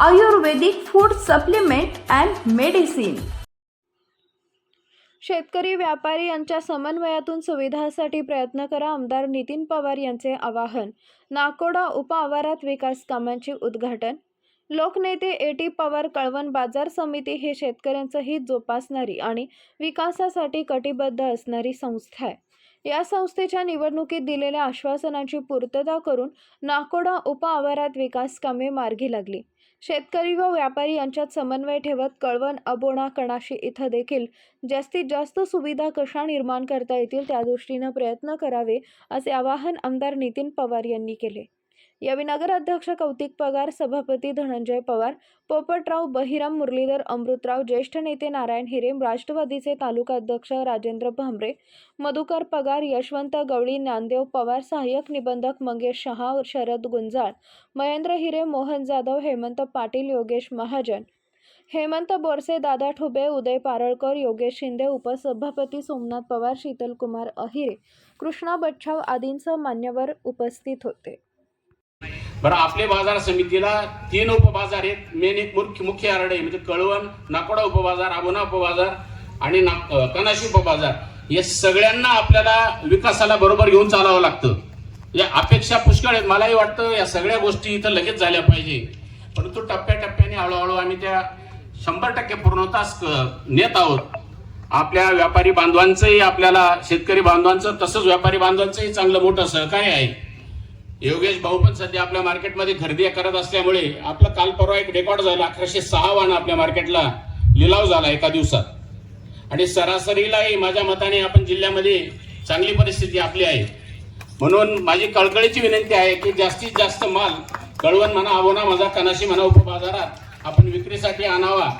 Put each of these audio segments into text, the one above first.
Ayurvedic food supplement and medicine. शेतकरी व्यापारी यांच्या समन्वयातून सुविधासाठी प्रयत्न करा आमदार नितीन पवार यांचे आवाहन. नाकोडा उपआवारात विकास कामांचे उद्घाटन. लोकनेते ए टी पवार कळवण बाजार समिती हे शेतकऱ्यांचं हित जोपासणारी आणि विकासासाठी कटिबद्ध असणारी संस्था आहे. या संस्थेच्या निवडणुकीत दिलेल्या आश्वासनांची पूर्तता करून नाकोडा उपआवारात विकास कामे मार्गी लागली. शेतकरी व व्यापारी यांच्यात समन्वय ठेवत कळवण अबोणा कणाशी इथं देखील जास्तीत जास्त सुविधा कशा निर्माण करता येतील त्या दृष्टीनं प्रयत्न करावे असे आवाहन आमदार नितीन पवार यांनी केले. यावेळी नगराध्यक्ष कौतिक पगार सभापती धनंजय पवार पोपटराव बहिराम मुरलीधर अमृतराव ज्येष्ठ नेते नारायण हिरे राष्ट्रवादीचे तालुका अध्यक्ष राजेंद्र भांबरे मधुकर पगार यशवंत गवळी ज्ञानदेव पवार सहाय्यक निबंधक मंगेश शहा शरद गुंजाळ महेंद्र हिरे मोहन जाधव हेमंत पाटील योगेश महाजन हेमंत बोरसे दादा ठुबे उदय पारळकर योगेश शिंदे उपसभापती सोमनाथ पवार शीतलकुमार अहिरे कृष्णा बच्छाव आदींसह मान्यवर उपस्थित होते. बरं आपले बाजार समितीला तीन उपबाजार आहेत. मेन एक मुख्य मुख्य आरडे आहे म्हणजे कळवण नाकोडा उपबाजार आबोना उपबाजार आणि ना कनाशी उपबाजार. या सगळ्यांना आपल्याला विकासाला बरोबर घेऊन चालावं लागतं. या अपेक्षा पुष्कळ आहेत. मलाही वाटतं या सगळ्या गोष्टी इथं लगेच झाल्या पाहिजे. परंतु टप्प्याटप्प्याने हळूहळू आम्ही त्या शंभर टक्के पूर्णतास नेत आहोत. आपल्या व्यापारी बांधवांचंही आपल्याला शेतकरी बांधवांचं तसंच व्यापारी बांधवांचंही चांगलं मोठं सहकार्य आहे. योगेश भाऊ पण सध्या आपल्या मार्केटमध्ये खरेदी करत असल्यामुळे आपलं काल परवा एक रेकॉर्ड झाला. अकराशे सहा वाहनं आपल्या मार्केटला लिलाव झाला एका दिवसात. आणि सरासरीलाही माझ्या मताने आपण जिल्ह्यामध्ये चांगली परिस्थिती आपली आहे. म्हणून माझी कळकळीची विनंती आहे की जास्तीत जास्त माल कळवण म्हणा आवना माझा कनाशी म्हणा उपबाजारात आपण विक्रीसाठी आणावा.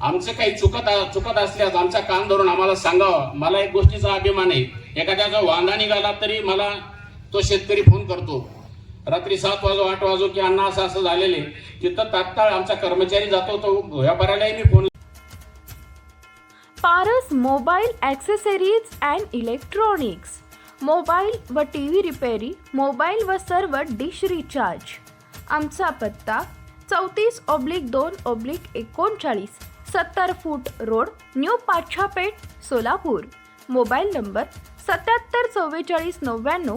आमचं काही चुकत चुकत असल्यास आमचा कान धरून आम्हाला सांगावं. मला एक गोष्टीचा अभिमान आहे. एखाद्याचा वांदा निघाला तरी मला तो शेतकरी फोन करतो. रात्री सात वाजो आठ वाजो की अण्णा असं असं झालेले. तिथं तात्काळ आमचा कर्मचारी जातो तो व्यापाऱ्यालाही मी phone Paras mobile accessories and electronics. Mobile व टी व्ही रिपेरी मोबाईल व सर्व डिश रिचार्ज. आमचा पत्ता चौतीस ऑब्लिक दोन ऑब्लिक एकोणचाळीस सत्तर foot road new Pachhapeth Solapur. Mobile number सत्याहत्तर चव्वेचाळीस नव्याण्णव